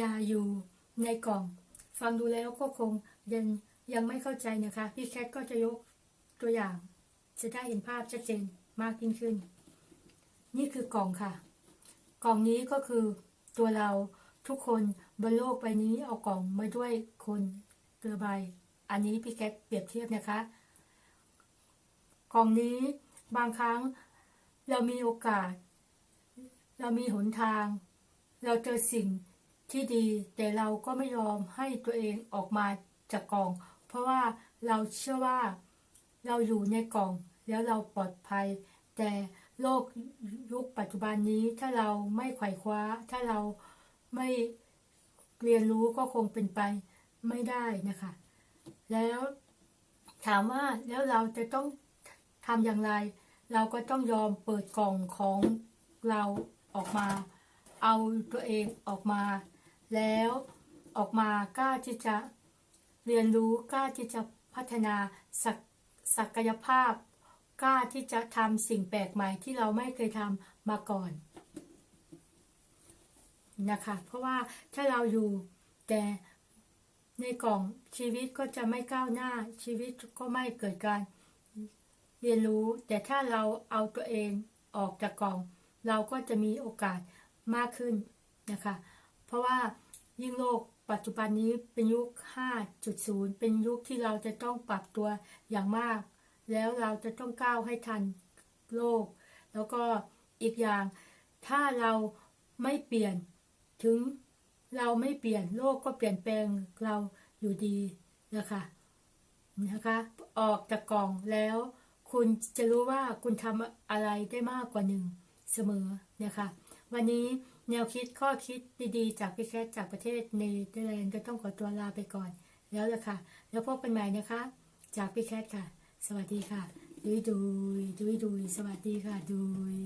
ยาอยู่ในกล่อง ฟังดูแล้วก็คงยังยังไม่เข้าใจนะคะ พี่แคทก็จะยกตัวอย่าง จะได้เห็นภาพชัดเจนมากยิ่งขึ้น นี่คือกล่องค่ะ กล่องนี้ก็คือตัวเราทุกคนบนโลกใบนี้เอากล่องมาด้วยคนเรือใบ อันนี้พี่แคทเปรียบเทียบนะคะ กล่องนี้บางครั้งเรามีโอกาส เรามีหนทาง เราเจอสิ่ง ที่ดี แต่เราก็ไม่ยอมให้ตัวเองออกมาจากกล่อง เพราะว่าเราเชื่อว่าเราอยู่ในกล่อง แล้วเราปลอดภัย แต่โลกยุคปัจจุบันนี้ถ้าเราไม่ไขว่คว้า ถ้าเราไม่เรียนรู้ก็คงเป็นไปไม่ได้นะคะ แล้วถามว่าแล้วเราจะต้องทำอย่างไร เราก็ต้องยอมเปิดกล่องของเราออกมา เอาตัวเองออกมา แล้วออกมากล้าที่จะเรียนรู้กล้าที่จะพัฒนาศักศักยภาพ กล้าที่จะทำสิ่งแปลกใหม่ที่เราไม่เคยทำมาก่อนนะคะ เพราะว่าถ้าเราอยู่แต่ในกล่องชีวิตก็จะไม่ก้าวหน้าชีวิตก็ไม่เกิดการเรียนรู้ แต่ถ้าเราเอาตัวเองออกจากกล่อง เราก็จะมีโอกาสมากขึ้นนะคะ เพราะว่ายิ่งโลกปัจจุบันนี้เป็นยุค 5.0 เป็นยุคที่เราจะต้องปรับตัวอย่างมาก แล้วเราจะต้องก้าวให้ทันโลก แล้วก็อีกอย่าง ถ้าเราไม่เปลี่ยนถึงเราไม่เปลี่ยนโลกก็เปลี่ยนแปลงเราอยู่ดีนะคะนะคะ ออกจากกล่องแล้ว คุณจะรู้ว่าคุณทำอะไรได้มากกว่าหนึ่งเสมอนะคะ วันนี้แนวคิดข้อคิดดีๆ จากพี่แคทจากประเทศเนเธอร์แลนด์ก็ต้องขอตัวลาไปก่อน แล้วละค่ะ แล้วพบกันใหม่นะคะ จากพี่แคทค่ะ สวัสดีค่ะดุยดุยดุยดุยสวัสดีค่ะดุย